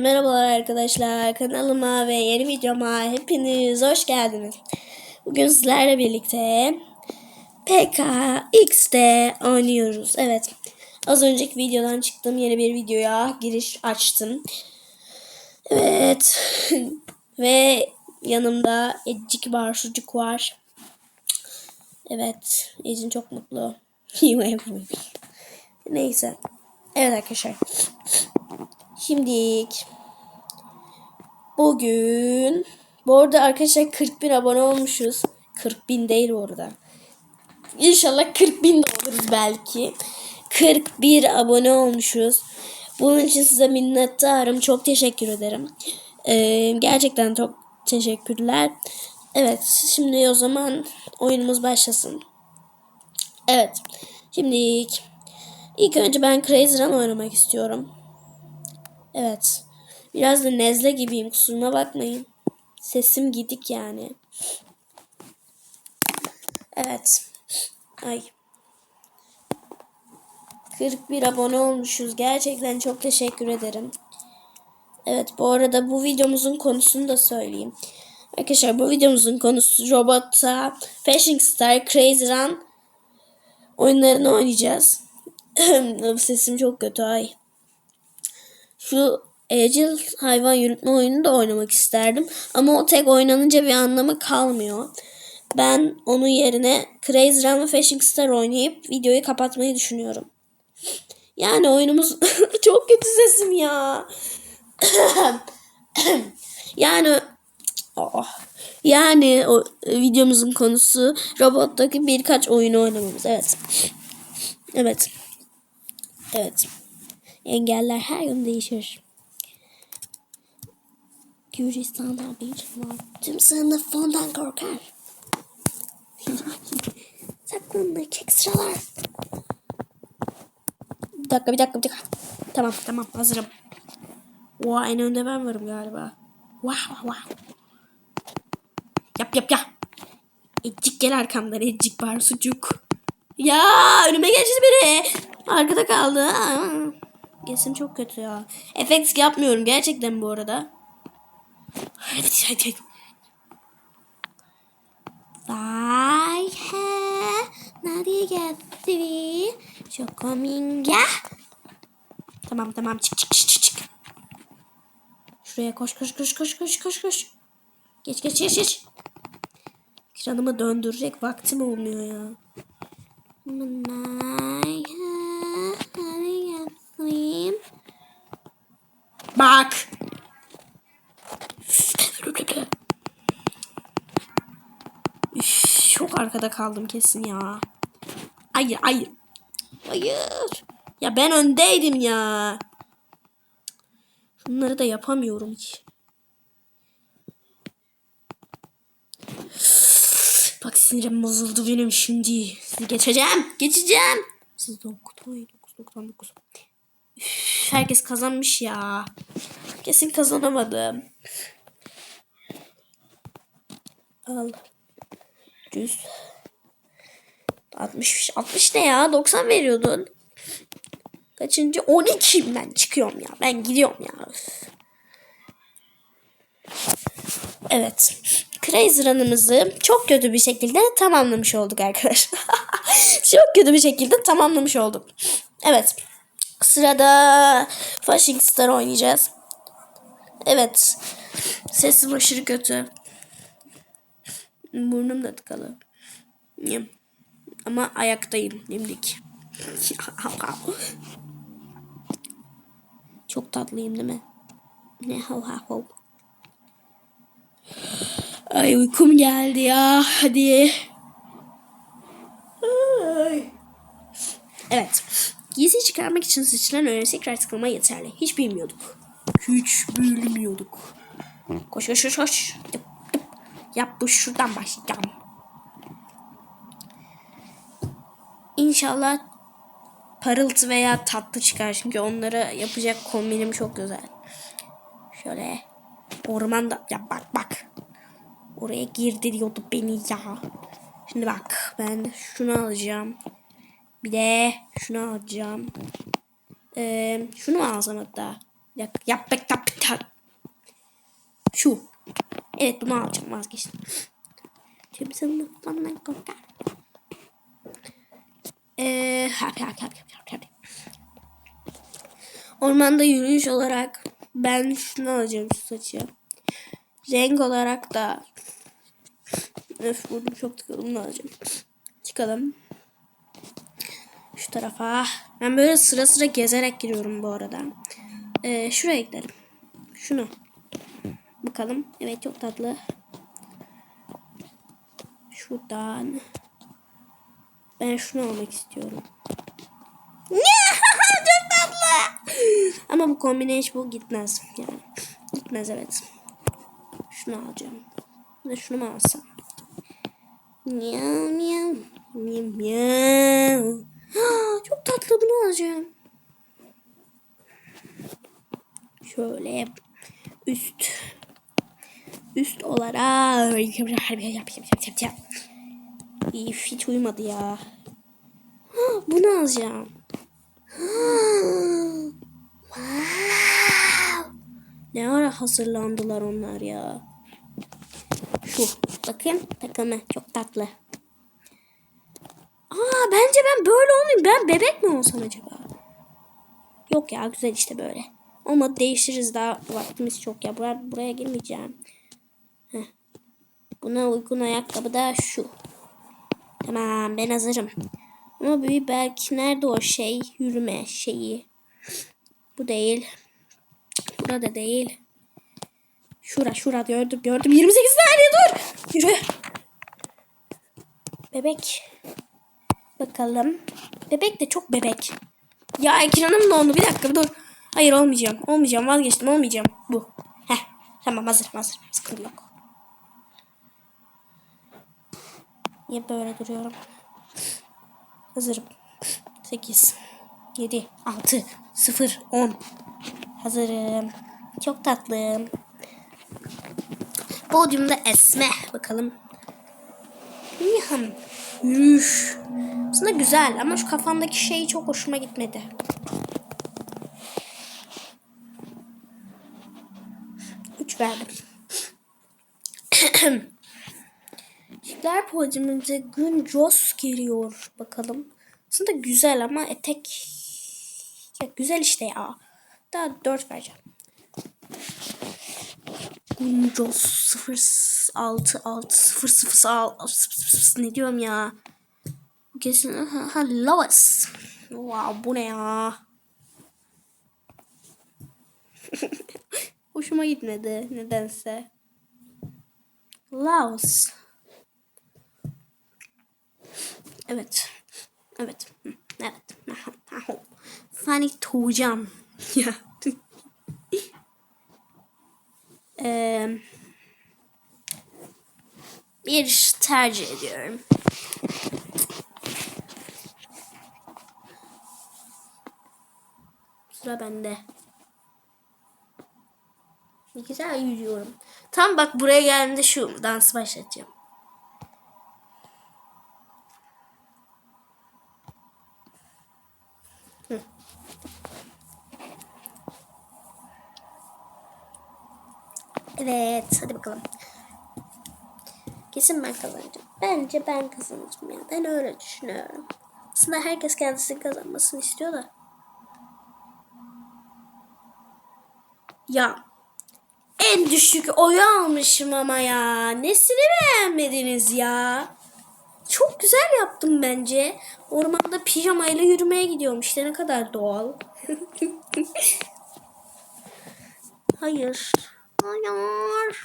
Merhabalar arkadaşlar kanalıma ve yeni videoma hepiniz hoş geldiniz. Bugün sizlerle birlikte PKX'de oynuyoruz. Evet az önceki videodan çıktım yeni bir videoya giriş açtım. Evet ve yanımda Ecik var sucuk var. Evet Ecin çok mutlu. Neyse. Evet arkadaşlar. Şimdilik bugün bu arada arkadaşlar 40 bin abone olmuşuz. 40 bin değil bu arada. İnşallah 40 bin oluruz belki. 41 abone olmuşuz. Bunun için size minnettarım. Çok teşekkür ederim. Ee, gerçekten çok teşekkürler. Evet şimdi o zaman oyunumuz başlasın. Evet. Şimdi ilk önce ben Crazy Run oynamak istiyorum. Evet. Biraz da nezle gibiyim kusuruma bakmayın. Sesim gidik yani. Evet. Ay. 41 abone olmuşuz. Gerçekten çok teşekkür ederim. Evet bu arada bu videomuzun konusunu da söyleyeyim. Arkadaşlar bu videomuzun konusu robota Fashing Star Crazy Run oyunlarını oynayacağız. Sesim çok kötü ay. Şu evcil hayvan yürütme oyununu da oynamak isterdim. Ama o tek oynanınca bir anlamı kalmıyor. Ben onun yerine Crazy Run ve Fashing Star oynayıp videoyu kapatmayı düşünüyorum. Yani oyunumuz çok kötü sesim ya. yani oh. yani o videomuzun konusu robottaki birkaç oyunu oynamamız. Evet. Evet. Evet. Engeller her gün değişir. Gürcistan'da bir var. Tüm sınıf fondan korkar. Saklandık ekstralar. Bir dakika bir dakika bir dakika. Tamam tamam hazırım. Oha en önde ben varım galiba. Wow wow. Yap yap yap. Ecik gel arkamdan ecik var sucuk. Ya önüme geçti biri. Arkada kaldı. Sesim çok kötü ya. Efekt yapmıyorum gerçekten bu arada. Hadi hadi. Vay he. Nereye geldi? Çokominga. Tamam tamam çık çık çık çık. Şuraya koş koş koş koş koş koş koş. Geç geç geç geç. Ekranımı döndürecek vaktim olmuyor ya. Vay he. Nereye geldi? Bak. Çok arkada kaldım kesin ya. Hayır hayır. Hayır. Ya ben öndeydim ya. Bunları da yapamıyorum hiç. Bak sinirim bozuldu benim şimdi. Sizi geçeceğim. Geçeceğim. Siz 99. Herkes kazanmış ya. Kesin kazanamadım. Al. 100. 60 60 ne ya? 90 veriyordun. Kaçıncı? 12 ben çıkıyorum ya. Ben gidiyorum ya. Evet. Crazy Run'ımızı çok kötü bir şekilde tamamlamış olduk arkadaşlar. çok kötü bir şekilde tamamlamış olduk. Evet. Sırada Fashing Star oynayacağız. Evet. Sesim aşırı kötü. Burnum da tıkalı. Ama ayaktayım dimdik. Çok tatlıyım değil mi? Ne hav hav Ay uykum geldi ya. Hadi. Ay. Evet. Giysi çıkarmak için seçilen öğreni tekrar tıklama yeterli. Hiç bilmiyorduk. Hiç bilmiyorduk. Koş koş koş koş. Yap, yap. yap bu şuradan başlayacağım. İnşallah parıltı veya tatlı çıkar. Çünkü onları yapacak kombinim çok güzel. Şöyle ormanda ya bak bak. Oraya girdi diyordu beni ya. Şimdi bak ben şunu alacağım. Bir de şunu alacağım. Ee, şunu alsam hatta. Yap yap yap yap Evet bunu alacağım vazgeçtim. Tüm sınıfından korkar. Ee, hap, hap, hap, hap, hap. Ormanda yürüyüş olarak ben şunu alacağım şu saçı. Renk olarak da Öf burnum çok tıkalı bunu alacağım. Çıkalım. Tarafa. Ben böyle sıra sıra gezerek giriyorum bu arada. Ee, şuraya gidelim. Şunu. Bakalım. Evet çok tatlı. Şuradan. Ben şunu almak istiyorum. çok tatlı. Ama bu kombine bu gitmez. Yani gitmez evet. Şunu alacağım. De şunu mu alsam? Miau miau. Miau miau. Çok tatlı bunu alacağım. Şöyle üst üst olarak İyi hiç uymadı ya. Bunu alacağım. Wow. Ne ara hazırlandılar onlar ya. Şu bakın takımı çok tatlı. Aa bence ben böyle olmayayım. Ben bebek mi olsam acaba? Yok ya güzel işte böyle. Olmadı değiştiririz daha vaktimiz çok ya. Buraya, buraya girmeyeceğim. Heh. Buna uygun ayakkabı da şu. Tamam ben hazırım. Ama bir belki nerede o şey yürüme şeyi. Bu değil. Burada değil. Şura şura gördüm gördüm. 28 saniye dur. Yürü. Bebek. Bakalım. Bebek de çok bebek. Ya ekranım dondu. Bir dakika dur. Hayır olmayacağım. Olmayacağım. Vazgeçtim. Olmayacağım. Bu. Heh. Tamam hazır hazır. Sıkıntı yok. Niye böyle duruyorum? Hazırım. 8 7 6 0 10 Hazırım. Çok tatlım. Podyumda Esme. Bakalım. Niham. Yürüyüş. Aslında güzel ama şu kafamdaki şey çok hoşuma gitmedi. Üç verdim. Çiftler podyumumuza Gün Jos geliyor. Bakalım. Aslında güzel ama etek ya güzel işte ya. Daha dört vereceğim. Guncos 066 ne diyorum ya? Kesin ha Lois. Wow bu ne ya? Hoşuma gitmedi nedense. Laos. Evet. Evet. Evet. Fanny Tuğcan. Ya. Bir tercih ediyorum. Sıra bende. Ne güzel yürüyorum. Tam bak buraya geldiğimde şu dansı başlatacağım. Evet hadi bakalım. Kesin ben kazanacağım. Bence ben kazanacağım ya. Ben öyle düşünüyorum. Aslında herkes kendisi kazanmasını istiyor da. Ya en düşük oyu almışım ama ya. Nesini beğenmediniz ya? Çok güzel yaptım bence. Ormanda pijamayla yürümeye gidiyorum. İşte ne kadar doğal. Hayır. Hayır.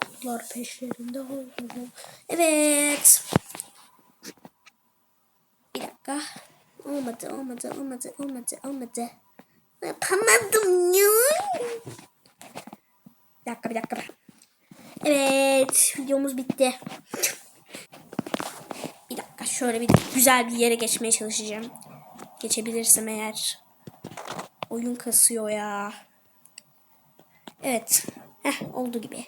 Kutlar peşlerinde oldum. Evet. Dakika. Olmadı, olmadı, olmadı, olmadı, olmadı. Yapamadım ya. Bir dakika, bir dakika. Evet, videomuz bitti. Bir dakika, şöyle bir güzel bir yere geçmeye çalışacağım. Geçebilirsem eğer. Oyun kasıyor ya. Evet. Heh, oldu gibi.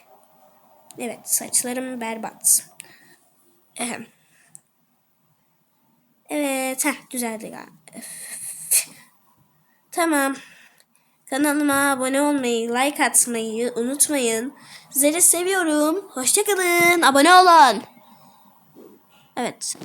Evet, saçlarım berbat. Ehem. Evet, heh, düzeldi galiba. Tamam. Kanalıma abone olmayı, like atmayı unutmayın. Sizleri seviyorum. Hoşçakalın. Abone olun. Evet.